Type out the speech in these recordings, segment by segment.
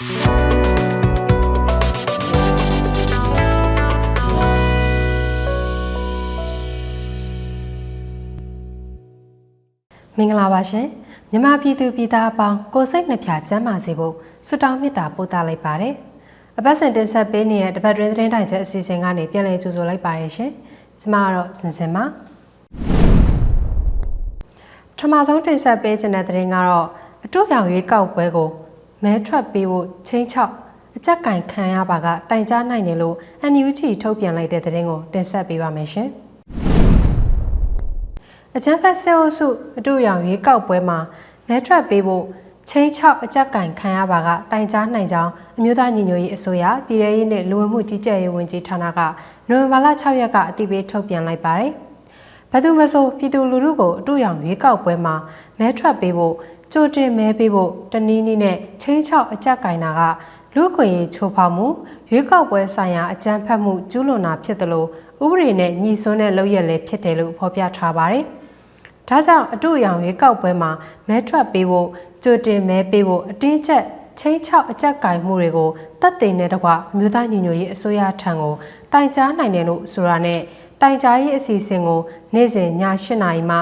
မင်္ဂလာပါရှင်မြန်မာပြည်သူပြည်သားအပေါင်းကိုယ်စိတ်နှပြကျန်းမာစေဖို့ဆုတောင်းမေတ္တာပို့သလိုက်ပါတယ်အပတ်စဉ်တင်ဆက်ပေးနေတဲ့တပတ်တွင်းသတင်းတိုင်ချက်အစီအစဉ်ကနေပြန်လည်ကြိုဆိုလိုက်ပါတယ်ရှင်ကျွန်မကတော့စင်စင်ပါထမဆုံးတင်ဆက်ပေးခြင်းတဲ့သတင်းကတော့အတူရောင်ရွေးကောက်ပွဲကို မဲထွက်ပေးဖို့ချင်းချောက်အကြက်ကင်ခံရပါကတိုင်ကြားနိုင်တယ်လို့ NUG ထုတ်ပြန်လိုက်တဲ့သတင်းကိုတင်ဆက်ပေးပါမယ်ရှင်။အချမ်းဖက်ဆဲအုပ်စုအတူရောင်ရွေးကောက်ပွဲမှာမဲထွက်ပေးဖို့ချင်းချောက်အကြက်ကင်ခံရပါကတိုင်ကြားနိုင်ကြောင်းအမျိုးသားညီညွတ်ရေးအစိုးရပြည်ထရေးနဲ့လူဝင်မှုကြီးကြပ်ရေးဝန်ကြီးဌာနကနိုဝင်ဘာလ6ရက်ကအတည်ပြုထုတ်ပြန်လိုက်ပါတယ်။ဘယ်သူမဆိုပြည်သူလူထုကိုအတူရောင်ရွေးကောက်ပွဲမှာမဲထွက်ပေးဖို့ ကြိုတင်မဲပေးဖို့တနည်းနည်းနဲ့ချင်းချောက်အကြက်ကင်တာကလူ့ခွင့်ရေးချိုးဖောက်မှုရွေးကောက်ပွဲဆိုင်ရာအကြမ်းဖက်မှုကျူးလွန်တာဖြစ်တယ်လို့ဥပဒေနဲ့ညီစွန်းတဲ့လုပ်ရက်လည်းဖြစ်တယ်လို့ဖော်ပြထားပါတယ်။ဒါကြောင့်အတူအယောင်ရွေးကောက်ပွဲမှာမဲထွက်ပေးဖို့ကြိုတင်မဲပေးဖို့အတင်းကျပ်ချင်းချောက်အကြက်ကင်မှုတွေကိုတပ်သိမ်းတဲ့တကွအမျိုးသားညီညွတ်ရေးအစိုးရထံကိုတိုင်ကြားနိုင်တယ်လို့ဆိုတာနဲ့ တိုင်ကြားရေးအစီအစဉ်ကိုနေ့စဉ်ည8နာရီမှည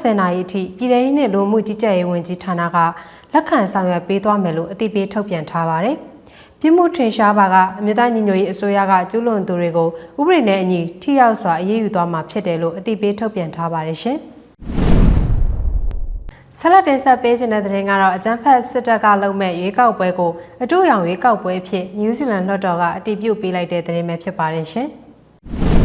10နာရီအထိပြည်ထောင်စုနဲ့လူမှုကြီးကြပ်ရေးဝန်ကြီးဌာနကလက်ခံဆောင်ရွက်ပေးသွားမယ်လို့အသိပေးထုတ်ပြန်ထားပါတယ်။ပြည်မှုထင်ရှားပါကအမျိုးသားညီညွတ်ရေးအစိုးရကကျူးလွန်သူတွေကိုဥပဒေနဲ့အညီထိရောက်စွာအရေးယူသွားမှာဖြစ်တယ်လို့အသိပေးထုတ်ပြန်ထားပါတယ်ရှင်။ဆက်လက်တင်ဆက်ပေးခြင်းတဲ့သတင်းကတော့အကြမ်းဖက်စစ်တပ်ကလုပ်မဲ့ရွေးကောက်ပွဲကိုအတူရောင်ရွေးကောက်ပွဲအဖြစ်နယူးဇီလန်လွှတ်တော်ကအတည်ပြုပေးလိုက်တဲ့သတင်းပဲဖြစ်ပါတယ်ရှင်။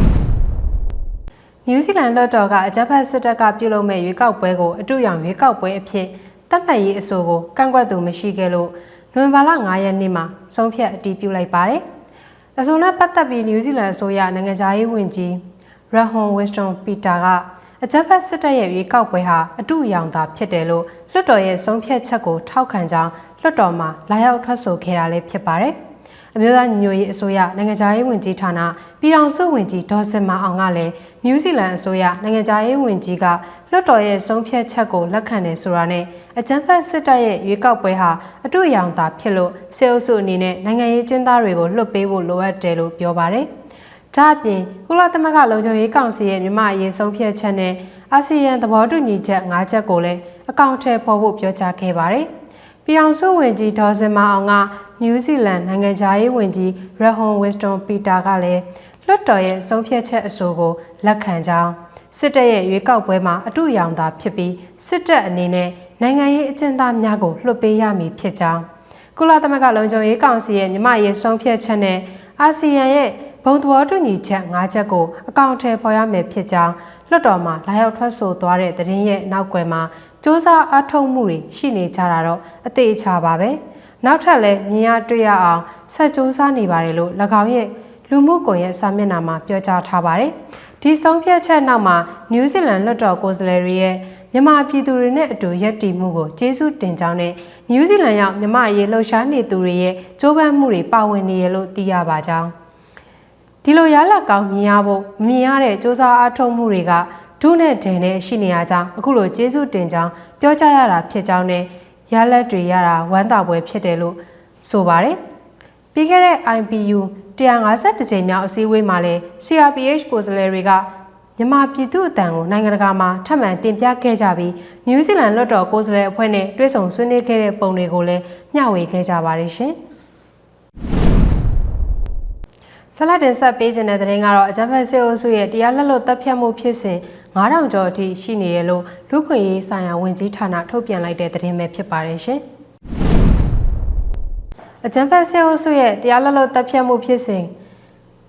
နယူးဇီလန်လွှတ်တော်ကအကြမ်းဖက်စစ်တပ်ကပြုလုပ်မဲ့ရွေးကောက်ပွဲကိုအတူရောင်ရွေးကောက်ပွဲအဖြစ်တတ်မှတ်ရေးအဆိုကိုကန့်ကွက်သူမရှိခဲ့လို့နိုဝင်ဘာလ9ရက်နေ့မှာဆုံးဖြတ်အတည်ပြုလိုက်ပါတယ်။အဆိုနဲ့ပတ်သက်ပြီးနယူးဇီလန်အစိုးရနိုင်ငံသားရေးဝန်ကြီးရဟွန်ဝစ်စတွန်ပီတာကအကြမ်းဖက်စစ်တပ်ရဲ့ရွေးကောက်ပွဲဟာအတူအယောင်သာဖြစ်တယ်လို့လွှတ်တော်ရဲ့ဆုံးဖြတ်ချက်ကိုထောက်ခံကြောင်းလွှတ်တော်မှာလာရောက်ထွက်ဆိုခဲ့တာလည်းဖြစ်ပါတယ်။ အမျိုးသားညီညွတ်ရေးအစိုးရနိုင်ငံခြားရေးဝန်ကြီးဌာနပြည်ထောင်စုဝန်ကြီးဒေါ်စင်မာအောင်ကလည်းနယူးဇီလန်အစိုးရနိုင်ငံခြားရေးဝန်ကြီးကလွှတ်တော်ရဲ့ဆုံးဖြတ်ချက်ကိုလက်ခံတယ်ဆိုတာနဲ့အကြမ်းဖက်စစ်တပ်ရဲ့ရွေးကောက်ပွဲဟာအတူအယောင်သာဖြစ်လို့စေအုပ်စုအနေနဲ့နိုင်ငံရေးကျင်းသားတွေကိုလွှတ်ပေးဖို့လိုအပ်တယ်လို့ပြောပါတယ်။ဒါအပြင်ကုလသမဂ္ဂလုံခြုံရေးကောင်စီရဲ့မြန်မာအရေးဆုံးဖြတ်ချက်နဲ့အာဆီယံသဘောတူညီချက်၅ချက်ကိုလည်းအကောင့်ထဲပေါ်ဖို့ပြောကြားခဲ့ပါတယ်။ ပြည်အောင်စုဝင်ကြီးဒေါ်စင်မအောင်ကနယူးဇီလန်နိုင်ငံသားရေးဝန်ကြီးရဟွန်ဝစ်စတွန်ပီတာကလည်းလွှတ်တော်ရဲ့ဆုံးဖြတ်ချက်အဆိုကိုလက်ခံကြောင်းစစ်တပ်ရဲ့ရွေးကောက်ပွဲမှာအတူရောင်သာဖြစ်ပြီးစစ်တပ်အနေနဲ့နိုင်ငံရေးအကျဉ်းသားများကိုလွှတ်ပေးရမည်ဖြစ်ကြောင်းကုလသမဂ္ဂလုံခြုံရေးကောင်စီရဲ့မြန်မာရေးဆုံးဖြတ်ချက်နဲ့အာဆီယံရဲ့ဘုံသဘောတူညီချက်၅ချက်ကိုအကောင့်ထဲပေါ်ရမယ်ဖြစ်ကြောင်း လွှတ်တော်မှာလာရောက်ထွက်ဆိုသွားတဲ့သတင်းရဲ့နောက်ွယ်မှာစ조사အထောက်မှုတွေရှိနေကြတာတော့အသေးချာပါပဲနောက်ထပ်လည်းမြင်ရတွေ့ရအောင်ဆက်စ조사နေပါတယ်လို့၎င်းရဲ့လူမှုကွန်ရက်စာမျက်နှာမှာပြောကြားထားပါတယ်ဒီဆုံးဖြတ်ချက်နောက်မှာနယူးဇီလန်လွှတ်တော်ကိုယ်စားလှယ်တွေရဲ့မြန်မာပြည်သူတွေနဲ့အတူရပ်တည်မှုကိုကျေးဇူးတင်ကြောင်းနဲ့နယူးဇီလန်ရောက်မြန်မာအရေးလှုပ်ရှားနေသူတွေရဲ့ကြိုးပမ်းမှုတွေပါဝင်နေရလို့သိရပါကြောင်း ဒီလိုရလက်ကောင်းမြင်ရဖို့မမြင်ရတဲ့စ조사အားထုတ်မှုတွေကဒုနဲ့ဒင်နဲ့ရှိနေရကြောင်းအခုလိုကျေးဇူးတင်ကြောင်းပြောကြရတာဖြစ်ကြောင်းနဲ့ရလက်တွေရတာဝမ်းသာပွဲဖြစ်တယ်လို့ဆိုပါတယ်ပြီးခဲ့တဲ့ IPU 150ကြိမ်မြောက်အစည်းအဝေးမှာလည်း CRPH ကိုယ်စားလှယ်တွေကမြန်မာပြည်သူ့အတန်ကိုနိုင်ငံတကာမှာထပ်မံတင်ပြခဲ့ကြပြီးနယူးဇီလန်လွှတ်တော်ကိုယ်စားလှယ်အဖွဲ့နဲ့တွေ့ဆုံဆွေးနွေးခဲ့တဲ့ပုံတွေကိုလည်းမျှဝေခဲ့ကြပါတယ်ရှင်။ ဆလတ်တင်ဆက်ပေးခြင်းတဲ့တဲ့ရင်ကတော့အကြံဖက်စေအုပ်စုရဲ့တရားလက်လွတ်တပ်ဖြတ်မှုဖြစ်စဉ်9000ကျော်အထိရှိနေရလို့လူခွင့်ရေးဆိုင်ရာဝန်ကြီးဌာနထုတ်ပြန်လိုက်တဲ့သတင်းပဲဖြစ်ပါတယ်ရှင်။အကြံဖက်စေအုပ်စုရဲ့တရားလက်လွတ်တပ်ဖြတ်မှုဖြစ်စဉ်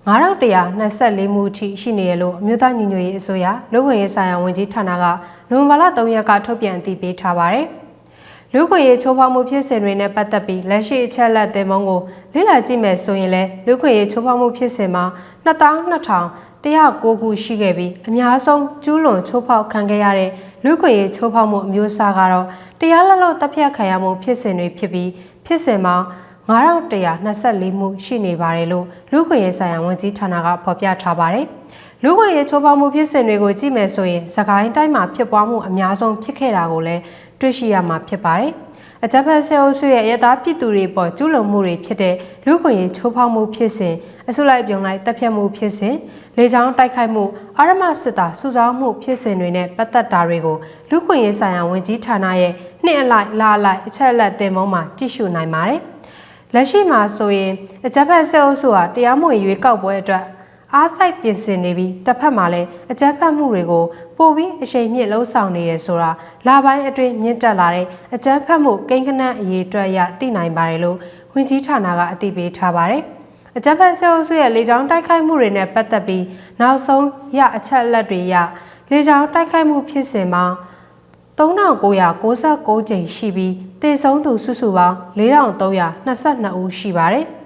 9124မှုအထိရှိနေရလို့အမျိုးသားညီညွတ်ရေးအစိုးရလူခွင့်ရေးဆိုင်ရာဝန်ကြီးဌာနကနိုဝင်ဘာလ3ရက်ကထုတ်ပြန်အသိပေးထားပါတယ်။ လူခွင့်ရေးချိုးဖောက်မှုဖြစ်စဉ်တွေနဲ့ပတ်သက်ပြီးလက်ရှိအချက်လက်သင်မုံကိုလေ့လာကြည့်မယ်ဆိုရင်လည်းလူခွင့်ရေးချိုးဖောက်မှုဖြစ်စဉ်မှာ2200 109ခုရှိခဲ့ပြီးအများဆုံးကျူးလွန်ချိုးဖောက်ခံခဲ့ရတဲ့လူခွင့်ရေးချိုးဖောက်မှုအမျိုးအစားကတော့တရားလက်လွတ်တပ်ဖြတ်ခံရမှုဖြစ်စဉ်တွေဖြစ်ပြီးဖြစ်စဉ်မှာ9124မှုရှိနေပါတယ်လို့လူခွင့်ရေးဆိုင်ရာဝန်ကြီးဌာနကဖော်ပြထားပါတယ်။ လူခွင့်ရေးချိုးဖောက်မှုဖြစ်စဉ်တွေကိုကြည့်မယ်ဆိုရင်သခိုင်းတိုင်းမှာဖြစ်ပွားမှုအများဆုံးဖြစ်ခဲ့တာကိုလည်းတွေ့ရှိရမှာဖြစ်ပါတယ်။အကြမ်းဖက်ဆဲအုပ်စုရဲ့ရသားပြည်သူတွေပေါ်ကျူးလွန်မှုတွေဖြစ်တဲ့လူခွင့်ရေးချိုးဖောက်မှုဖြစ်စဉ်အစုလိုက်ပြုံလိုက်တပ်ဖြတ်မှုဖြစ်စဉ်လေကြောင်းတိုက်ခိုက်မှုအာရမစစ်သားစုဆောင်းမှုဖြစ်စဉ်တွေနဲ့ပတ်သက်တာတွေကိုလူခွင့်ရေးဆိုင်ရာဝန်ကြီးဌာနရဲ့နှစ်အလိုက်လာအလိုက်အချက်အလက်တင်မုံမှာကြည့်ရှုနိုင်ပါတယ်။လက်ရှိမှာဆိုရင်အကြမ်းဖက်ဆဲအုပ်စုဟာတရားမဝင်ရွေးကောက်ပွဲအတွက် အားစိုက်ပြင်ဆင်နေပြီးတစ်ဖက်မှာလည်းအကြမ်းဖက်မှုတွေကိုပိုပြီးအရှိန်မြင့်လှုံ့ဆော်နေရဆိုတာလာပိုင်းအတွင်းမြင့်တက်လာတဲ့အကြမ်းဖက်မှုကိန်းကနန်းအရေးအတွက်ရသိနိုင်ပါတယ်လို့ဝန်ကြီးဌာနကအသိပေးထားပါတယ်။အကြမ်းဖက်ဆဲအုပ်စုရဲ့လေကြောင်းတိုက်ခိုက်မှုတွေနဲ့ပတ်သက်ပြီးနောက်ဆုံးရအချက်အလက်တွေရလေကြောင်းတိုက်ခိုက်မှုဖြစ်စဉ်မှာ3996ကြိမ်ရှိပြီးတေဆုံးသူစုစုပေါင်း4322ဦးရှိပါတယ်။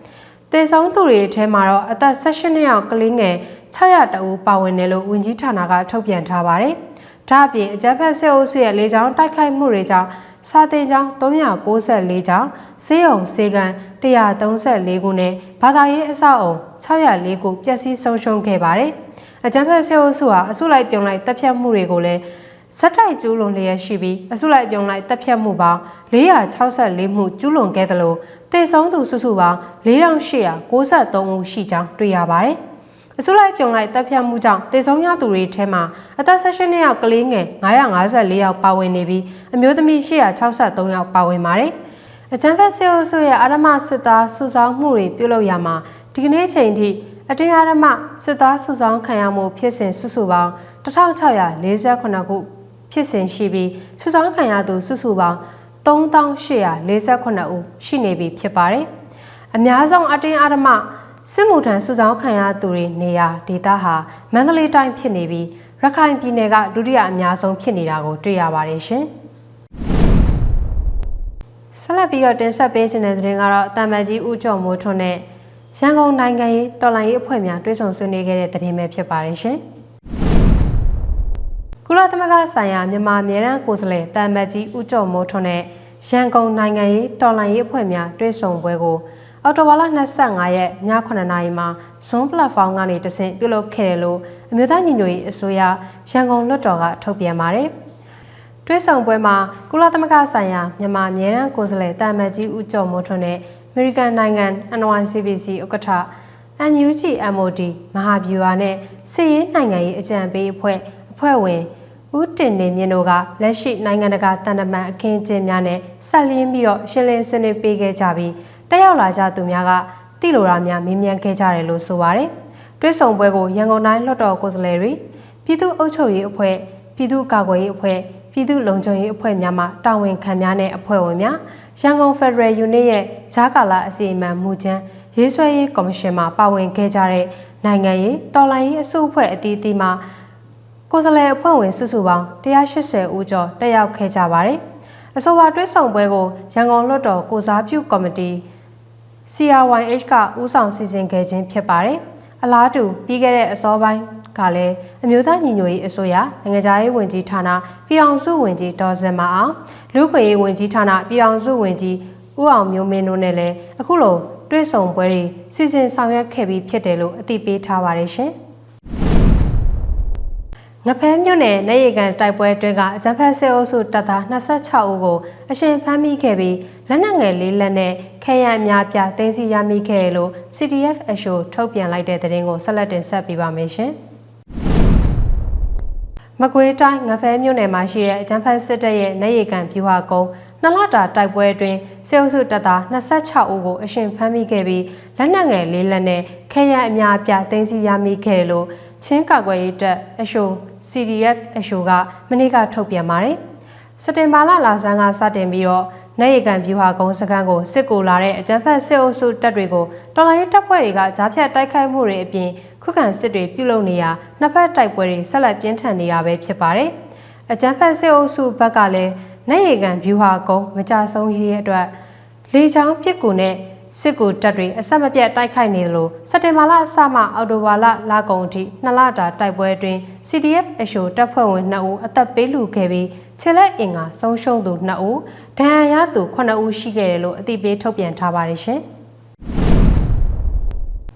တေဆုံးသူတွေထဲမှာတော့အသက်16နှစ်အောက်ကလေးငယ်600တအူပါဝင်တယ်လို့ဝန်ကြီးဌာနကထုတ်ပြန်ထားပါတယ်။ဒါ့အပြင်အကြမ်းဖက်ဆဲအုပ်စုရဲ့လေကြောင်းတိုက်ခိုက်မှုတွေကြောင့်စာတင်ကျောင်း394ကျောင်းဆေးရုံဆေးကန်း134ခုနဲ့ဘာသာရေးအဆောက်အုံ604ခုပျက်စီးဆုံးရှုံးခဲ့ပါတယ်။အကြမ်းဖက်ဆဲအုပ်စုဟာအစုလိုက်ပြုံလိုက်တပ်ဖြတ်မှုတွေကိုလည်းဇက်တိုက်ကျူးလွန်လျက်ရှိပြီးအစုလိုက်ပြုံလိုက်တပ်ဖြတ်မှုပေါင်း464မှုကျူးလွန်ခဲ့သလို တေဆုံးသူစုစုပေါင်း4893ဦးရှိကြောင်းတွေ့ရပါတယ်။အစုလိုက်ပြုံလိုက်တပ်ဖြတ်မှုကြောင့်တေဆုံးရသူတွေထဲမှာအသက်16နှစ်ယောက်ကလေးငယ်954ယောက်ပါဝင်နေပြီးအမျိုးသမီး863ယောက်ပါဝင်ပါတယ်။အကြံဖက်ဆေးအုပ်စုရဲ့အာရမစစ်သားစုဆောင်မှုတွေပြုလုပ်ရမှာဒီကနေ့ချိန်ထိအတင်းအာရမစစ်သားစုဆောင်ခံရမှုဖြစ်စဉ်စုစုပေါင်း1648ခုဖြစ်စဉ်ရှိပြီးစုဆောင်ခံရသူစုစုပေါင်း 3848ဦးရှိနေပြီဖြစ်ပါတယ်။အများဆုံးအတင်းအာရမစစ်မှုထမ်းစုဆောင်ခံရသူတွေနေရာဒေသဟာမန္တလေးတိုင်းဖြစ်နေပြီးရခိုင်ပြည်နယ်ကဒုတိယအများဆုံးဖြစ်နေတာကိုတွေ့ရပါတယ်ရှင်။ဆက်လက်ပြီးတော့တင်ဆက်ပေးခြင်းတဲ့သတင်းကတော့တာမတ်ကြီးဦးကျော်မိုးထွန်းနဲ့ရန်ကုန်နိုင်ငံရေးတော်လှန်ရေးအဖွဲ့များတွဲဆောင်ဆွေးနွေးခဲ့တဲ့သတင်းပဲဖြစ်ပါတယ်ရှင်။ ကုလသမဂ္ဂဆိုင်ရာမြန်မာအမြဲတမ်းကိုယ်စားလှယ်တာမတ်ကြီးဦးကျော်မိုးထွန်းနဲ့ရန်ကုန်နိုင်ငံရေးတော်လှန်ရေးအဖွဲ့များတွဲဆောင်ပွဲကိုအော်တိုဘာလ25ရက်ည9:00နာရီမှာ Zoom platform ကနေတဆင့်ပြုလုပ်ခဲ့တယ်လို့အမျိုးသားညီညွတ်ရေးအစိုးရရန်ကုန်လွှတ်တော်ကထုတ်ပြန်ပါတယ်။တွဲဆောင်ပွဲမှာကုလသမဂ္ဂဆိုင်ရာမြန်မာအမြဲတမ်းကိုယ်စားလှယ်တာမတ်ကြီးဦးကျော်မိုးထွန်းနဲ့အမေရိကန်နိုင်ငံ NYCBC ဥက္ကဋ္ဌ NUG MOD မဟာဗျူဟာနဲ့စစ်ရေးနိုင်ငံရေးအကြံပေးအဖွဲ့အဖွဲ့ဝင် ဦးတင်နေမြင့်တို့ကလက်ရှိနိုင်ငံတကာတန်တမန်အခင်းအကျင်းများနဲ့ဆက်လျင်းပြီးတော့ရှင်းလင်းဆွေးနွေးပေးခဲ့ကြပြီးတက်ရောက်လာကြသူများကတိလိုရာများမေးမြန်းခဲ့ကြတယ်လို့ဆိုပါတယ်။တွဲဆောင်ပွဲကိုရန်ကုန်တိုင်းလွှတ်တော်ကိုယ်စားလှယ်တွေပြည်သူ့အုပ်ချုပ်ရေးအဖွဲ့ပြည်သူ့ကာကွယ်ရေးအဖွဲ့ပြည်သူ့လုံခြုံရေးအဖွဲ့များမှတာဝန်ခံများနဲ့အဖွဲ့ဝင်များရန်ကုန်ဖက်ဒရယ်ယူနစ်ရဲ့ဂျာကာလာအစီအမံမူကျန်းရေးဆွဲရေးကော်မရှင်မှပါဝင်ခဲ့ကြတဲ့နိုင်ငံရေးတော်လှန်ရေးအစုအဖွဲ့အသီးသီးမှ ကိုယ်စားလှယ်အဖွဲ့ဝင်စုစုပေါင်း180ဦးကျော်တက်ရောက်ခဲ့ကြပါတယ်။အဆိုပါတွဲဆောင်ပွဲကိုရန်ကုန်လွှတ်တော်ကိုစားပြုကော်မတီ CRYH ကဦးဆောင်စီစဉ်ခဲ့ခြင်းဖြစ်ပါတယ်။အလားတူပြီးခဲ့တဲ့အစောပိုင်းကလည်းအမျိုးသားညီညွတ်ရေးအစိုးရနိုင်ငံခြားရေးဝန်ကြီးဌာနပြည်ထောင်စုဝန်ကြီးဒေါ်စင်မအောင်လူခွေရေးဝန်ကြီးဌာနပြည်ထောင်စုဝန်ကြီးဦးအောင်မျိုးမင်းတို့နဲ့လည်းအခုလိုတွဲဆုံပွဲတွေစီစဉ်ဆောင်ရွက်ခဲ့ပြီးဖြစ်တယ်လို့အသိပေးထားပါတယ်ရှင်။ ငဖဲမြို့နယ်နေရီကန်တိုက်ပွဲအတွင်းကအကြံဖက်စစ်အုပ်စုတပ်သား26ဦးကိုအရှင်ဖမ်းမိခဲ့ပြီးလက်နက်ငယ်လေးလက်နဲ့ခဲရန်အများပြတင်းစီရမိခဲ့တယ်လို့ CDF အရှိုထုတ်ပြန်လိုက်တဲ့သတင်းကိုဆက်လက်တင်ဆက်ပေးပါမယ်ရှင်။မကွေးတိုင်းငဖဲမြို့နယ်မှာရှိတဲ့အကြံဖက်စစ်တပ်ရဲ့နေရီကန်ပြူဟာကုန်းနှစ်လတာတိုက်ပွဲအတွင်းစေအုပ်စုတပ်သား26ဦးကိုအရှင်ဖမ်းမိခဲ့ပြီးလက်နက်ငယ်လေးလက်နဲ့ခဲရန်အများပြတင်းစီရမိခဲ့တယ်လို့ ချင်းကာကွယ်ရေးတပ်အရှို CDF အရှိုကမနေ့ကထုတ်ပြန်ပါတယ်။စက်တင်ဘာလလာဆန်းကစတင်ပြီးတော့နိုင်ရကန်ဗျူဟာကုန်းစခန်းကိုစစ်ကူလာတဲ့အကြမ်းဖက်စစ်အုပ်စုတပ်တွေကိုတော်လိုင်းတပ်ဖွဲ့တွေကကြားဖြတ်တိုက်ခိုက်မှုတွေအပြင်ခုခံစစ်တွေပြုလုပ်နေရာနှစ်ဖက်တိုက်ပွဲတွေဆက်လက်ပြင်းထန်နေတာပဲဖြစ်ပါတယ်။အကြမ်းဖက်စစ်အုပ်စုဘက်ကလည်းနိုင်ရကန်ဗျူဟာကုန်းမကြဆုံးရေးအတွက်လေချောင်းပစ်ကူနဲ့ စစ်ကူတပ်တွေအဆက်မပြတ်တိုက်ခိုက်နေသလိုစက်တင်ဘာလအစမှအော်တိုဘာလလကုန်အထိနှစ်လတာတိုက်ပွဲအတွင်း CDF အရှိုတပ်ဖွဲ့ဝင်2ဦးအသက်ပေးလူခဲ့ပြီးခြေလက်အင်္ဂါဆုံးရှုံးသူ2ဦးဒဏ်ရာရသူ9ဦးရှိခဲ့တယ်လို့အသိပေးထုတ်ပြန်ထားပါတယ်ရှင်။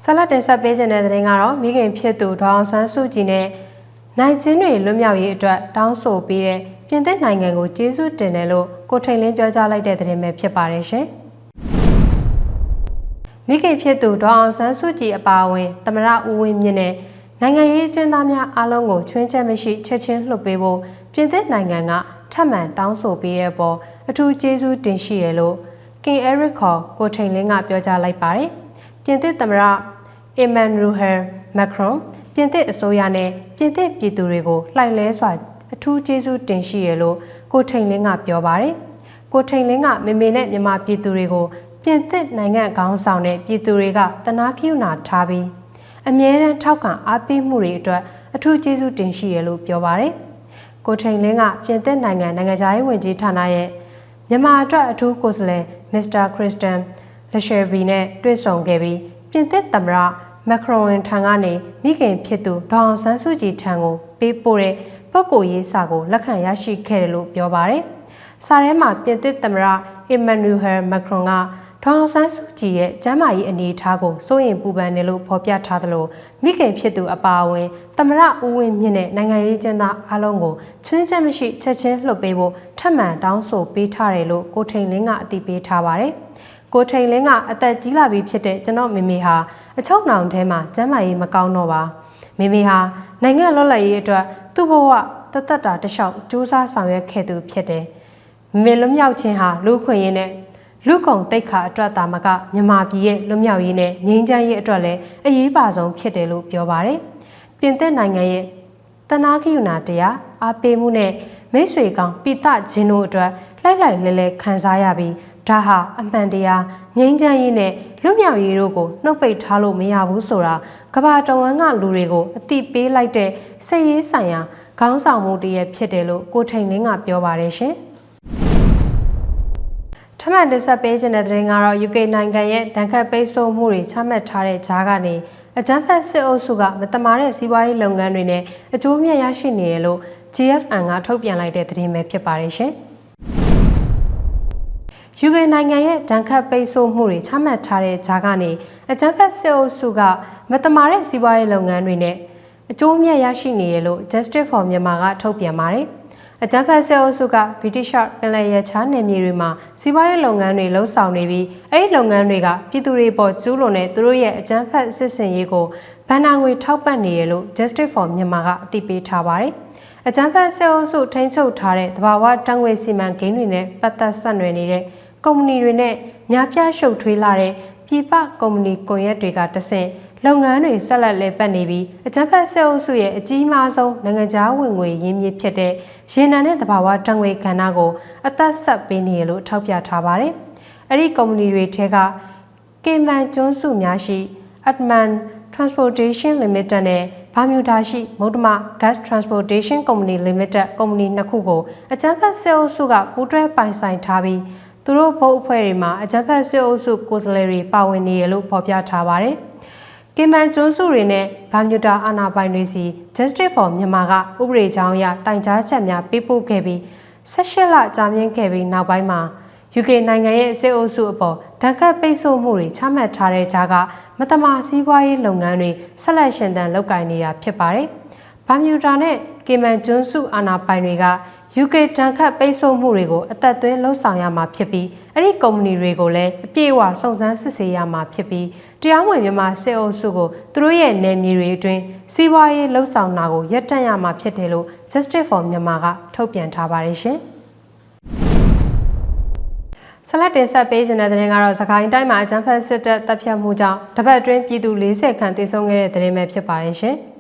ဆလတ်တင်ဆက်ပေးခြင်းတဲ့တဲ့ရင်ကတော့မိခင်ဖြစ်သူဒေါအောင်ဆန်းစုကြည်နဲ့နိုင်ကျင်းတွေလွတ်မြောက်ရေးအတွက်တောင်းဆိုပေးတဲ့ပြင်သစ်နိုင်ငံကိုကျေးဇူးတင်တယ်လို့ကိုထိန်လင်းပြောကြားလိုက်တဲ့သတင်းပဲဖြစ်ပါတယ်ရှင်။ မိခင်ဖြစ်သူဒေါအောင်ဆန်းစုကြည်အပါအဝင်သမရဦးဝင်းမြင့်နဲ့နိုင်ငံရေးကျင်းသားများအားလုံးကိုချွင်းချက်မရှိချက်ချင်းလှုပ်ပေးဖို့ပြင်သစ်နိုင်ငံကထပ်မံတောင်းဆိုပေးတဲ့ပေါ်အထူးကျေးဇူးတင်ရှိရလို့ကင်အဲရစ်ခေါ်ကိုထိန်လင်းကပြောကြားလိုက်ပါတယ်။ပြင်သစ်သမရအီမန်ရူဟယ်မက်ခရွန်ပြင်သစ်အစိုးရနဲ့ပြင်သစ်ပြည်သူတွေကိုလှိုက်လဲစွာအထူးကျေးဇူးတင်ရှိရလို့ကိုထိန်လင်းကပြောပါတယ်။ကိုထိန်လင်းကမေမေနဲ့မြန်မာပြည်သူတွေကို ပြင်သစ်နိုင်ငံခေါင်းဆောင်တဲ့ပြည်သူတွေကတနာကိယူနာထားပြီးအမြဲတမ်းထောက်ခံအားပေးမှုတွေအတွက်အထူးကျေးဇူးတင်ရှိရလို့ပြောပါတယ်။ကိုထိန်လင်းကပြင်သစ်နိုင်ငံနိုင်ငံခြားရေးဝန်ကြီးဌာနရဲ့မြန်မာအတွက်အထူးကိုယ်စားလှယ်မစ္စတာခရစ်စတန်လက်ရှယ်ဘီနဲ့တွေ့ဆုံခဲ့ပြီးပြင်သစ်သမ္မတမက်ခရွန်ထံကနေမိခင်ဖြစ်သူဒေါအောင်ဆန်းစုကြည်ထံကိုပေးပို့တဲ့ပုဂ္ဂိုလ်ရေးစာကိုလက်ခံရရှိခဲ့တယ်လို့ပြောပါတယ်။စာထဲမှာပြင်သစ်သမ္မတအီမန်နျူဟယ်မက်ခရွန်က ဒေါအောင်ဆန်းစုကြည်ရဲ့ကျမ်းမာရေးအနေအထားကိုစိုးရိမ်ပူပန်နေလို့ဖော်ပြထားသလိုမိခင်ဖြစ်သူအပါအဝင်သမ္မတဦးဝင်းမြင့်နဲ့နိုင်ငံရေးကျင်းသားအားလုံးကိုချွင်းချက်မရှိချက်ချင်းလှုပ်ပေးဖို့ထပ်မံတောင်းဆိုပေးထားတယ်လို့ကိုထိန်လင်းကအသိပေးထားပါတယ်။ကိုထိန်လင်းကအသက်ကြီးလာပြီဖြစ်တဲ့ကျွန်တော်မေမေဟာအချုပ်နှောင်ထဲမှာကျမ်းမာရေးမကောင်းတော့ပါမေမေဟာနိုင်ငံလွတ်လပ်ရေးအတွက်သူ့ဘဝတသက်တာတလျှောက်စူးစမ်းဆောင်ရွက်ခဲ့သူဖြစ်တယ်မေမေလွတ်မြောက်ခြင်းဟာလူခွင့်ရင်းနဲ့ လူကုံတိတ်ခါအတွက်သာမကမြန်မာပြည်ရဲ့လွတ်မြောက်ရေးနဲ့ငြိမ်းချမ်းရေးအတွက်လည်းအရေးပါဆုံးဖြစ်တယ်လို့ပြောပါတယ်ပြင်သစ်နိုင်ငံရဲ့တနာခိယူနာတရားအားပေးမှုနဲ့မိတ်ဆွေကောင်ပိတခြင်းတို့အတွက်လိုက်လိုက်လဲလဲခံစားရပြီးဒါဟာအမှန်တရားငြိမ်းချမ်းရေးနဲ့လွတ်မြောက်ရေးတို့ကိုနှုတ်ပိတ်ထားလို့မရဘူးဆိုတာကဘာတဝန်းကလူတွေကိုအတိပေးလိုက်တဲ့စိတ်ရေးဆိုင်ရာခေါင်းဆောင်မှုတည်းဖြစ်တယ်လို့ကိုထိန်လင်းကပြောပါတယ်ရှင်ထ မန်တင်ဆက်ပေးခြင်းတဲ့တဲ့ရင်ကတော့ UK နိုင်ငံရဲ့ဒဏ်ခတ်ပိတ်ဆို့မှုတွေချမှတ်ထားတဲ့ကြားကနေအကြမ်းဖက်စစ်အုပ်စုကမတမာတဲ့စီးပွားရေးလုပ်ငန်းတွေနဲ့အကျိုးမြတ်ရရှိနေရလို့ GFN ကထုတ်ပြန်လိုက်တဲ့သတင်းပဲဖြစ်ပါတယ်ရှင်။ UK နိုင်ငံရဲ့ဒဏ်ခတ်ပိတ်ဆို့မှုတွေချမှတ်ထားတဲ့ကြားကနေအကြမ်းဖက်စစ်အုပ်စုကမတမာတဲ့စီးပွားရေးလုပ်ငန်းတွေနဲ့အကျိုးမြတ်ရရှိနေရလို့ Justice for Myanmar ကထုတ်ပြန်ပါတယ်။ အကြမ်းဖက်စစ်အုပ်စုက British ပင်လယ်ရချားနယ်မြေတွေမှာစီးပွားရေးလုပ်ငန်းတွေလှုပ်ဆောင်နေပြီးအဲဒီလုပ်ငန်းတွေကပြည်သူတွေပေါ်ကျူးလွန်တဲ့သူတို့ရဲ့အကြမ်းဖက်စစ်ဆင်ရေးကိုဗန်နာငွေထောက်ပံ့နေရလို့ Justice for Myanmar ကအသိပေးထားပါတယ်။အကြမ်းဖက်စစ်အုပ်စုထိန်းချုပ်ထားတဲ့တဘာဝတံငွေစီမံကိန်းတွေနဲ့ပတ်သက်ဆက်နွယ်နေတဲ့ကုမ္ပဏီတွေနဲ့များပြားရှုပ်ထွေးလာတဲ့ပြည်ပကုမ္ပဏီကွန်ရက်တွေကတဆင့် လုပ်ငန်းတွေဆက်လက်လည်ပတ်နေပြီးအကြမ်းဖက်ဆက်အုပ်စုရဲ့အကြီးမားဆုံးနိုင်ငံခြားဝင်ငွေရင်းမြစ်ဖြစ်တဲ့ရေနံနဲ့သဘာဝဓာတ်ငွေကဏ္ဍကိုအသက်ဆက်ပေးနေရလို့ထောက်ပြထားပါတယ်။အဲ့ဒီကုမ္ပဏီတွေထဲကကေမန်ကျွန်းစုများရှိ Atman Transportation Limited နဲ့ဘာမြူဒါရှိမုဒ္ဓမ Gas Transportation Company Limited ကုမ္ပဏီနှစ်ခုကိုအကြမ်းဖက်ဆက်အုပ်စုကပူးတွဲပိုင်ဆိုင်ထားပြီးသူတို့ဘုတ်အဖွဲ့တွေမှာအကြမ်းဖက်စစ်အုပ်စုကိုယ်စားလှယ်တွေပါဝင်နေရလို့ဖော်ပြထားပါတယ်။ ကင်မန်ကျွန်းစုတွေနဲ့ဗာမြူတာအာနာပိုင်တွေစီ Justice for မြန်မာကဥပဒေကြောင်းအရတိုင်ကြားချက်များပေးပို့ခဲ့ပြီး18လကြာမြင့်ခဲ့ပြီးနောက်ပိုင်းမှာ UK နိုင်ငံရဲ့စစ်အုပ်စုအပေါ်ဓာတ်ကပ်ပိတ်ဆို့မှုတွေချမှတ်ထားတဲ့ကြားကမတမာစီးပွားရေးလုပ်ငန်းတွေဆက်လက်ရှင်သန်လုပ်ကိုင်နေတာဖြစ်ပါတယ်။ဗာမြူတာနဲ့ကင်မန်ကျွန်းစုအာနာပိုင်တွေက UK တန်ခတ်ပိတ်ဆို့မှုတွေကိုအသက်သွင်းလှုပ်ဆောင်ရမှာဖြစ်ပြီးအဲ့ဒီကုမ္ပဏီတွေကိုလည်းအပြည့်အဝစုံစမ်းစစ်ဆေးရမှာဖြစ်ပြီးတရားဝင်မြန်မာစစ်အုပ်စုကိုသူတို့ရဲ့နယ်မြေတွေအတွင်းစီးပွားရေးလှုပ်ဆောင်တာကိုရပ်တန့်ရမှာဖြစ်တယ်လို့ Justice for Myanmar ကထုတ်ပြန်ထားပါတယ်ရှင်ဆလတ်တင်ဆက်ပေးခြင်းတဲ့တဲ့ရင်ကတော့စကိုင်းတိုင်းမှာအကြမ်းဖက်စစ်တပ်တပ်ဖြတ်မှုကြောင့်တပတ်အတွင်းပြည်သူ40ခန့်သေဆုံးခဲ့တဲ့တဲ့ရင်ပဲဖြစ်ပါတယ်ရှင်။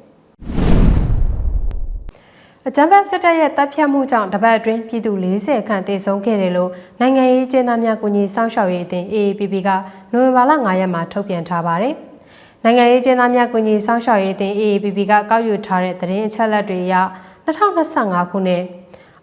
အကြမ်းဖက်စစ်တပ်ရဲ့တပ်ဖြတ်မှုကြောင့်တပတ်အတွင်းပြည်သူ40ခန့်သေဆုံးခဲ့တယ်လို့နိုင်ငံရေးကျင်းသားများကူညီစောင့်ရှောက်ရေးအသင်း AAPP ကနိုဝင်ဘာလ9ရက်မှာထုတ်ပြန်ထားပါတယ်။နိုင်ငံရေးကျင်းသားများကူညီစောင့်ရှောက်ရေးအသင်း AAPP ကကောက်ယူထားတဲ့သတင်းအချက်အလက်တွေအရ2025ခုနှစ်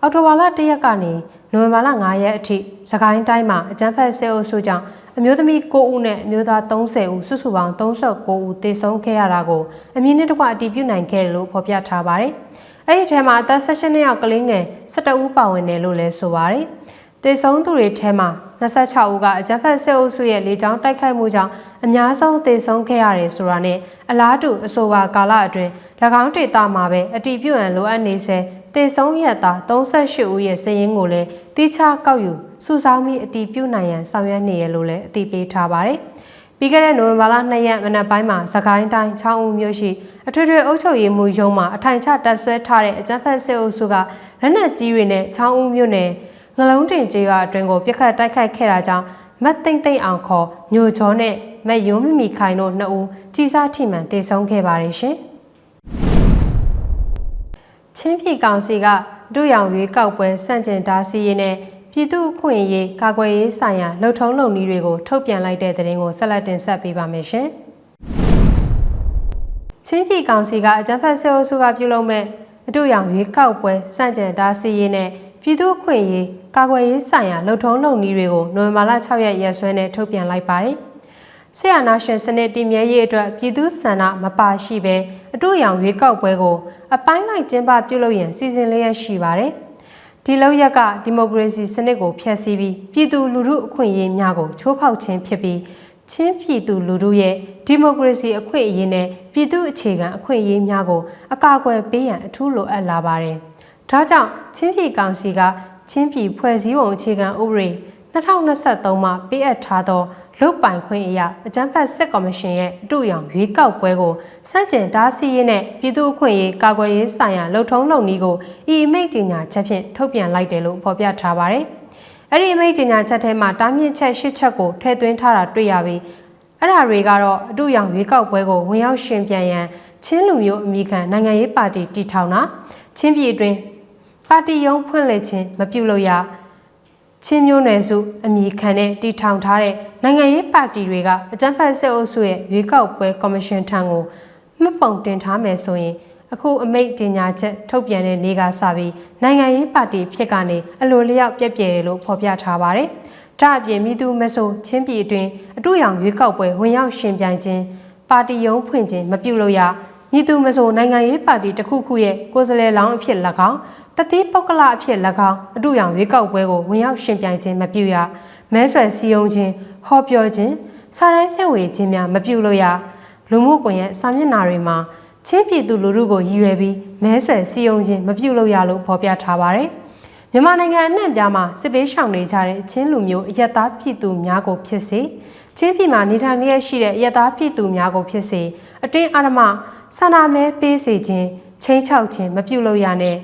အောက်တိုဘာလ1ရက်ကနေနိုဝင်ဘာလ9ရက်အထိစကိုင်းတိုင်းမှာအကြမ်းဖက်ဆဲအုပ်စုကြောင့်အမျိုးသမီး9ဦးနဲ့အမျိုးသား30ဦးစုစုပေါင်း39ဦးသေဆုံးခဲ့ရတာကိုအမည်နဲ့တကွအတည်ပြုနိုင်ခဲ့တယ်လို့ဖော်ပြထားပါတယ်။ အဲ့ဒီထဲမှာအသက်16နှစ်ယောက်ကလေးငယ်17ဦးပါဝင်တယ်လို့လည်းဆိုပါတယ်။တေဆုံးသူတွေထဲမှာ26ဦးကအကြမ်းဖက်စစ်အုပ်စုရဲ့လေကြောင်းတိုက်ခိုက်မှုကြောင့်အများဆုံးသေဆုံးခဲ့ရတယ်ဆိုတာနဲ့အလားတူအဆိုပါကာလအတွင်း၎င်းဒေသမှာပဲအတီးပြုတ်ရန်လိုအပ်နေစေတေဆုံးရက်သား38ဦးရဲ့စည်ရင်းကိုလည်းတိကျကောက်ယူစုဆောင်းပြီးအတည်ပြုနိုင်ရန်ဆောင်ရွက်နေရလို့လည်းအတည်ပြုထားပါတယ်။ ပြီးခဲ့တဲ့နိုဝင်ဘာလ2ရက်မနက်ပိုင်းမှာသခိုင်းတိုင်းချောင်းဦးမြို့ရှိအထွေထွေအုပ်ချုပ်ရေးမှူးရုံးမှအထိုင်ချတပ်ဆွဲထားတဲ့အကြမ်းဖက်စစ်အုပ်စုကလက်နက်ကြီးတွေနဲ့ချောင်းဦးမြို့နယ်ငလုံးတင်ကျေးရွာအတွင်းကိုပြစ်ခတ်တိုက်ခိုက်ခဲ့တာကြောင့်မတ်သိမ့်သိမ့်အောင်ခေါ်ညိုချောနဲ့မက်ယွန်းမီမီခိုင်တို့နှစ်ဦးကြီးစားထိမှန်တေဆုံးခဲ့ပါတယ်ရှင်။ချင်းပြည်ကောင်စီကဒုရောင်ရွေးကောက်ပွဲစန့်ကျင်တားဆီးရေးနဲ့ ပြည်သူ့အခွင့်အရေးကာကွယ်ရေးဆိုင်ရာလှုပ်ထုံးလုပ်နည်းတွေကိုထုတ်ပြန်လိုက်တဲ့သတင်းကိုဆက်လက်တင်ဆက်ပေးပါမယ်ရှင်။ချင်းပြည်ကောင်စီကအကြံဖတ်ဆဲအုပ်စုကပြုလုပ်မဲ့အတူရောင်ရွေးကောက်ပွဲစန့်ကျင်တားဆီးရေးနဲ့ပြည်သူ့အခွင့်အရေးကာကွယ်ရေးဆိုင်ရာလှုပ်ထုံးလုပ်နည်းတွေကိုနိုဝင်ဘာလ6ရက်ရက်စွဲနဲ့ထုတ်ပြန်လိုက်ပါတယ်။ဆရာနာရှင်စနစ်တည်မြဲရေးအတွက်ပြည်သူဆန္ဒမပါရှိဘဲအတူရောင်ရွေးကောက်ပွဲကို အပိုင်းလိုက်ကျင်းပပြုလုပ်ရန်စီစဉ်လျက်ရှိပါတယ်။ ဒီလောက်ရက်ကဒီမိုကရေစီစနစ်ကိုဖျက်ဆီးပြီးပြည်သူလူထုအခွင့်အရေးများကိုချိုးဖောက်ခြင်းဖြစ်ပြီးချင်းပြည်သူလူထုရဲ့ဒီမိုကရေစီအခွင့်အရေးနဲ့ပြည်သူအခြေခံအခွင့်အရေးများကိုအကာအကွယ်ပေးရန်အထူးလိုအပ်လာပါတယ်။ဒါကြောင့်ချင်းပြည်ကောင်စီကချင်းပြည်ဖွဲ့စည်းပုံအခြေခံဥပဒေ2023မှာပေးအပ်ထားသော လုတ်ပိုင်ခွင့်အရာအကြံဖတ်စစ်ကော်မရှင်ရဲ့အတူရောင်ရွေးကောက်ပွဲကိုစန့်ကျင်တားဆီးရေးနဲ့ပြည်သူ့အခွင့်အရေးကာကွယ်ရေးဆိုင်ရာလှုပ်ထုံးလုပ်နည်းကိုဤအမိန့်ကြေညာချက်ဖြင့်ထုတ်ပြန်လိုက်တယ်လို့ဖော်ပြထားပါတယ်။အဲ့ဒီအမိန့်ကြေညာချက်ထဲမှာတားမြင့်ချက်၈ချက်ကိုထည့်သွင်းထားတာတွေ့ရပြီးအဲ့ဒါတွေကတော့အတူရောင်ရွေးကောက်ပွဲကိုဝင်ရောက်ရှင်ပြန်ရန်ချင်းလူမျိုးအမိခံနိုင်ငံရေးပါတီတည်ထောင်တာချင်းပြည်အတွင်းပါတီရုံးဖွင့်လှစ်ခြင်းမပြုလုပ်ရ ချင်းမျိုးနယ်စုအမိခံနဲ့တည်ထောင်ထားတဲ့နိုင်ငံရေးပါတီတွေကအကြမ်းဖက်စစ်အုပ်စုရဲ့ရွေးကောက်ပွဲကော်မရှင်ထံကိုမှတ်ပုံတင်ထားမယ်ဆိုရင်အခုအမိတ်ကြေညာချက်ထုတ်ပြန်တဲ့နေ့ကစပြီးနိုင်ငံရေးပါတီဖြစ်ကနေအလိုလျောက်ပြည့်ပြည့်တယ်လို့ဖော်ပြထားပါတယ်။ဒါအပြင်မိသူမဆိုချင်းပြည်အတွင်းအတူရောင်ရွေးကောက်ပွဲဝင်ရောက်ရှင်ပြိုင်ခြင်းပါတီရုံးဖွင့်ခြင်းမပြုလုပ်ရ မိသူမဆိုနိုင်ငံရေးပါတီတစ်ခုခုရဲ့ကိုယ်စားလှယ်လောင်းအဖြစ်၎င်းတတိပုဂ္ဂလအဖြစ်၎င်းအတူရောင်ရွေးကောက်ပွဲကိုဝင်ရောက်ရှင်ပြိုင်ခြင်းမပြုရမဲဆွယ်စည်းရုံးခြင်းဟောပြောခြင်းစာတမ်းဖြန့်ဝေခြင်းများမပြုလို့ရလူမှုကွန်ရက်စာမျက်နှာတွေမှာချင်းပြည်သူလူထုကိုရည်ရွယ်ပြီးမဲဆွယ်စည်းရုံးခြင်းမပြုလို့ရလို့ဖော်ပြထားပါတယ်မြန်မာနိုင်ငံအနှံ့ပြားမှာစစ်ပေးရှောင်နေကြတဲ့ချင်းလူမျိုးအယက်သားပြည်သူများကိုဖြစ်စေ ချင်းပြည်မှာနေထိုင်နေရရှိတဲ့အယက်သားပြည်သူများကိုဖြစ်စေအတင်းအဓမ္မဆန္ဒမဲပေးစေခြင်းချင်းချောက်ခြင်းမပြုလို့ရနဲ့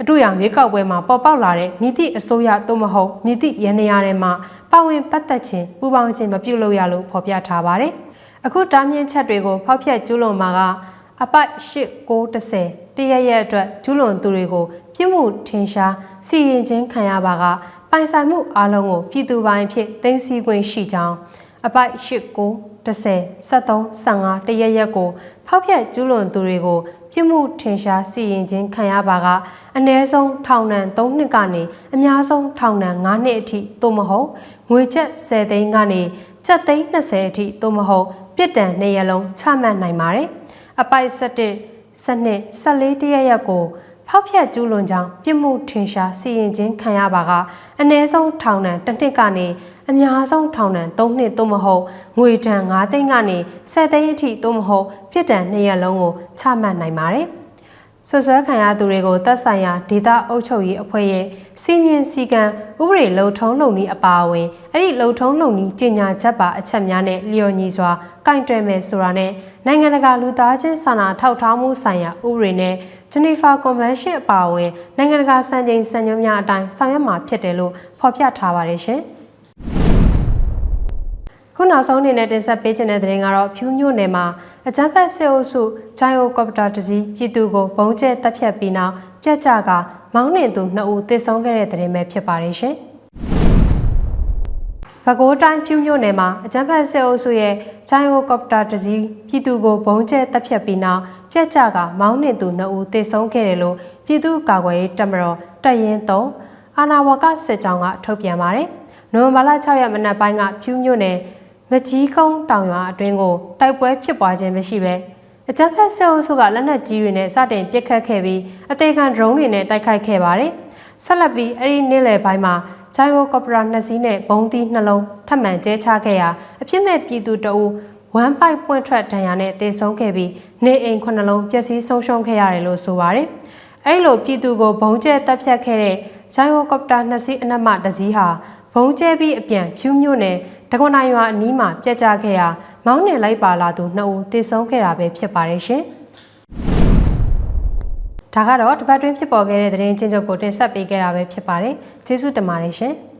အတူရောင်ရွေးကောက်ပွဲမှာပေါ်ပေါက်လာတဲ့မြစ်တိအစိုးရသို့မဟုတ်မြစ်တိရန်နေရာတွေမှာပါဝင်ပတ်သက်ခြင်းပူးပေါင်းခြင်းမပြုလုပ်ရလို့ဖော်ပြထားပါတယ်။အခုတားမြင့်ချက်တွေကိုဖောက်ဖျက်ကျူးလွန်မှာကအပိုက်8910တရရက်အတွက်ကျူးလွန်သူတွေကိုပြစ်မှုထင်ရှားစီရင်ခြင်းခံရပါကပိုင်ဆိုင်မှုအလုံးကိုပြည်သူပိုင်းဖြစ်သိမ်းဆည်းခွင့်ရှိကြောင်း အပိုက်89 10 73 15တရရက်ကိုဖောက်ဖျက်ကျူးလွန်သူတွေကိုပြစ်မှုထင်ရှားစီရင်ခြင်းခံရပါကအနည်းဆုံးထောင်ဒဏ်3နှစ်ကနေအများဆုံးထောင်ဒဏ်5နှစ်အထိသို့မဟုတ်ငွေကျပ်10သိန်းကနေကျပ်သိန်း20အထိသို့မဟုတ်ပြစ်ဒဏ်နှစ်ရက်လုံးချမှတ်နိုင်ပါတယ်။အပိုက်7စနစ်14တရရက်ကို ဖောက်ဖျက်ကျူးလွန်ကြောင်းပြစ်မှုထင်ရှားစီရင်ခြင်းခံရပါကအ ਨੇ ဆုံးထောင်ဒဏ်တစ်နှစ်ကနေအများဆုံးထောင်ဒဏ်3နှစ်သို့မဟုတ်ငွေဒဏ်5သိန်းကနေ10သိန်းအထိသို့မဟုတ်ပြစ်ဒဏ်2ရက်လုံးကိုချမှတ်နိုင်ပါတယ်။ ဆွဆွဲခံရသူတွေကိုတပ်ဆိုင်ရာဒေသအုပ်ချုပ်ရေးအဖွဲ့ရဲ့စီမင်းစည်းကမ်းဥပဒေလုံထုံးလုံနည်းအပါအဝင်အဲ့ဒီလုံထုံးလုံနည်းကြီးညာချက်ပါအချက်များနဲ့လျော်ညီစွာကင်တွယ်မယ်ဆိုတာနဲ့နိုင်ငံတကာလူသားချင်းစာနာထောက်ထားမှုဆိုင်ရာဥပဒေနဲ့ Geneva Convention အပါအဝင်နိုင်ငံတကာစံချိန်စံညွှန်းများအတိုင်းဆောင်ရွက်မှာဖြစ်တယ်လို့ဖော်ပြထားပါတယ်ရှင်။ ခုနောက်ဆုံးအနေနဲ့တင်ဆက်ပေးခြင်းတဲ့သတင်းကတော့ဖြူးမြို့နယ်မှာအကြမ်းဖက်စစ်အုပ်စုဂျိုင်ယိုကော်ပတာတစည်းပြည်သူကိုဘုံကျဲတပ်ဖြတ်ပြီးနောက်ပြက်ကြကမောင်းနှင်သူ2ဦးသေဆုံးခဲ့တဲ့သတင်းပဲဖြစ်ပါတယ်ရှင်။ပဲခူးတိုင်းဖြူးမြို့နယ်မှာအကြမ်းဖက်စစ်အုပ်စုရဲ့ဂျိုင်ယိုကော်ပတာတစည်းပြည်သူကိုဘုံကျဲတပ်ဖြတ်ပြီးနောက်ပြက်ကြကမောင်းနှင်သူ2ဦးသေဆုံးခဲ့တယ်လို့ပြည်သူ့ကာကွယ်ရေးတပ်မတော်တပ်ရင်း3အာနာဝကစစ်ကြောင်းကထုတ်ပြန်ပါတယ်။နိုဝင်ဘာလ6ရက်မနက်ပိုင်းကဖြူးမြို့နယ် မကြီးကုန်းတောင်ရွာအတွင်းကိုတိုက်ပွဲဖြစ်ပွားခြင်းမရှိဘဲအကြမ်းဖက်ဆဲအုပ်စုကလက်နက်ကြီးတွေနဲ့စတင်ပစ်ခတ်ခဲ့ပြီးအသေးခံဒရုန်းတွေနဲ့တိုက်ခိုက်ခဲ့ပါတယ်။ဆက်လက်ပြီးအဲ့ဒီနေ့လယ်ပိုင်းမှာဂျိုင်ဝကော်ပရာနှစ်စီးနဲ့ဘုံသီးနှလုံးထပ်မံကျဲချခဲ့ရာအဖြစ်မဲ့ပြည်သူတအူဝမ်ပိုက်ပွင့်ထွက်ဒဏ်ရာနဲ့တေဆုံးခဲ့ပြီးနေအိမ်ခုနှလုံးပျက်စီးဆုံးရှုံးခဲ့ရတယ်လို့ဆိုပါတယ်။အဲ့လိုပြည်သူကိုဘုံကျဲတပ်ဖြတ်ခဲ့တဲ့ဂျိုင်ဟိုကော်ပတာနှစ်စီးအနက်မှတစ်စီးဟာဘုံကျဲပြီးအပြန်ဖြူးမြို့နယ် တကွန်နိုင်ရွာအနီးမှာပြက်ကျခဲ့ရာမောင်းနှင်လိုက်ပါလာသူနှစ်ဦးတေဆုံးခဲ့တာပဲဖြစ်ပါတယ်ရှင်။ဒါကတော့တပတ်တွင်းဖြစ်ပေါ်ခဲ့တဲ့သတင်းချင်းချုပ်ကိုတင်ဆက်ပေးခဲ့တာပဲဖြစ်ပါတယ်။ကျေးဇူးတင်ပါတယ်ရှင်။